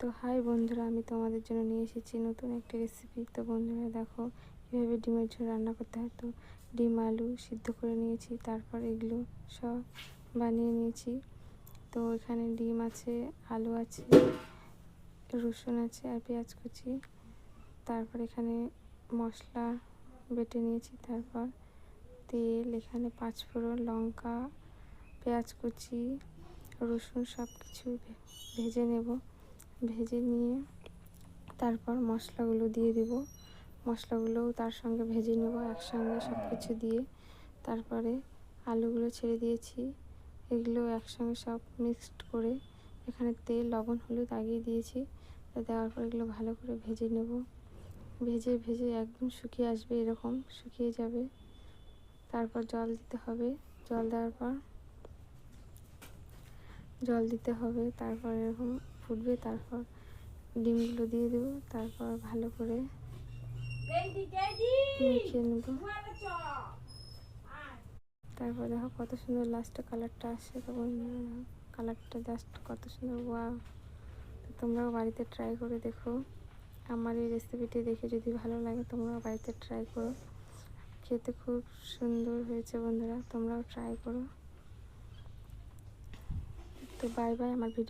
তো হাই বন্ধুরা, আমি তোমাদের জন্য নিয়ে এসেছি নতুন একটা রেসিপি তো বন্ধুরা, দেখো কীভাবে ডিমের ঝোল রান্না করতে হয়। তো ডিম, আলু সিদ্ধ করে নিয়েছি, তারপর এগুলো সব বানিয়ে নিয়েছি। তো এখানে ডিম আছে, আলু আছে, রসুন আছে আর পেঁয়াজ কুচি। তারপর এখানে মশলা বেটে নিয়েছি, তারপর তেল, এখানে পাঁচফোড়ন, লঙ্কা, পেঁয়াজ কুচি, রসুন সব কিছু ভেজে নেব। ভেজে নিয়ে তারপর মশলাগুলো দিয়ে দেব। মশলাগুলোও তার সঙ্গে ভেজে নেব একসঙ্গে সব কিছু দিয়ে। তারপরে আলুগুলো ছেড়ে দিয়েছি। এগুলো একসঙ্গে সব মিক্সড করে এখানে তেল, লবণ, হলুদ আগিয়ে দিয়েছি। দেওয়ার পর এগুলো ভালো করে ভেজে নেব। ভেজে ভেজে একদম শুকিয়ে আসবে এরকম, শুকিয়ে যাবে। তারপর জল দিতে হবে। জল দেওয়ার পর, জল দিতে হবে। তারপর এরকম ফুটবে তারপর ডিমগুলো দিয়ে দেবো তারপর ভালো করে মিশিয়ে নেব। তারপর দেখো কত সুন্দর লাস্টে কালারটা আসছে তখন কালারটা জাস্ট কত সুন্দর ওয়া তো তোমরাও বাড়িতে ট্রাই করে দেখো। আমার এই রেসিপিটি দেখে যদি ভালো লাগে তোমরাও বাড়িতে ট্রাই করো। খেতে খুব সুন্দর হয়েছে বন্ধুরা তোমরাও ট্রাই করো। তো বাই বাই আমার ভিডিও